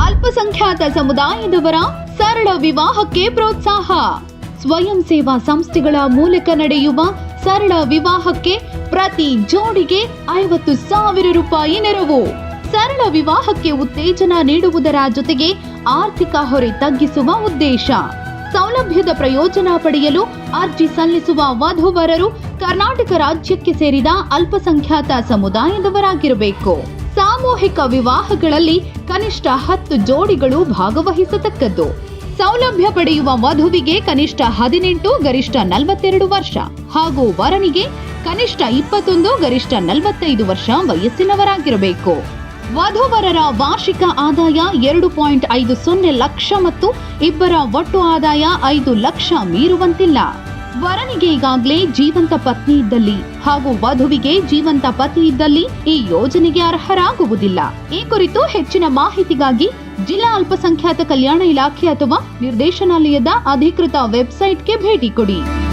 ಅಲ್ಪಸಂಖ್ಯಾತ ಸಮುದಾಯದವರ ಸರಳ ವಿವಾಹಕ್ಕೆ ಪ್ರೋತ್ಸಾಹ. ಸ್ವಯಂ ಸೇವಾ ಸಂಸ್ಥೆಗಳ ಮೂಲಕ ನಡೆಯುವ ಸರಳ ವಿವಾಹಕ್ಕೆ ಪ್ರತಿ ಜೋಡಿಗೆ ಐವತ್ತು ಸಾವಿರ ರೂಪಾಯಿ ನೆರವು. ಸರಳ ವಿವಾಹಕ್ಕೆ ಉತ್ತೇಜನ ನೀಡುವುದರ ಜೊತೆಗೆ ಆರ್ಥಿಕ ಹೊರೆ ತಗ್ಗಿಸುವ ಉದ್ದೇಶ. ಸೌಲಭ್ಯದ ಪ್ರಯೋಜನ ಪಡೆಯಲು ಅರ್ಜಿ ಸಲ್ಲಿಸುವ ವಧುವರರು ಕರ್ನಾಟಕ ರಾಜ್ಯಕ್ಕೆ ಸೇರಿದ ಅಲ್ಪಸಂಖ್ಯಾತ ಸಮುದಾಯದವರಾಗಿರಬೇಕು. ಸಾಮೂಹಿಕ ವಿವಾಹಗಳಲ್ಲಿ ಕನಿಷ್ಠ ಹತ್ತು ಜೋಡಿಗಳು ಭಾಗವಹಿಸತಕ್ಕದ್ದು. ಸೌಲಭ್ಯ ಪಡೆಯುವ ವಧುವಿಗೆ ಕನಿಷ್ಠ ಹದಿನೆಂಟು, ಗರಿಷ್ಠ ನಲವತ್ತೆರಡು ವರ್ಷ. ಹಾಗೂ ವರನಿಗೆ ಕನಿಷ್ಠ ಇಪ್ಪತ್ತೊಂದು, ಗರಿಷ್ಠ ನಲವತ್ತೈದು ವರ್ಷ ವಯಸ್ಸಿನವರಾಗಿರಬೇಕು. ವಧುವರರ ವಾರ್ಷಿಕ ಆದಾಯ ಎರಡು ಪಾಯಿಂಟ್ ಐದು ಸೊನ್ನೆ ಲಕ್ಷ ಮತ್ತು ಇಬ್ಬರ ಒಟ್ಟು ಆದಾಯ ಐದು ಲಕ್ಷ ಮೀರುವಂತಿಲ್ಲ. ವರನಿಗೆ ಈಗಾಗಲೇ ಜೀವಂತ ಪತ್ನಿ ಇದ್ದಲ್ಲಿ ಹಾಗೂ ವಧುವಿಗೆ ಜೀವಂತ ಪತಿ ಇದ್ದಲ್ಲಿ ಈ ಯೋಜನೆಗೆ ಅರ್ಹರಾಗುವುದಿಲ್ಲ. ಈ ಕುರಿತು ಹೆಚ್ಚಿನ ಮಾಹಿತಿಗಾಗಿ ಜಿಲ್ಲಾ ಅಲ್ಪಸಂಖ್ಯಾತ ಕಲ್ಯಾಣ ಇಲಾಖೆ ಅಥವಾ ನಿರ್ದೇಶನಾಲಯದ ಅಧಿಕೃತ ವೆಬ್ಸೈಟ್ಗೆ ಭೇಟಿ ಕೊಡಿ.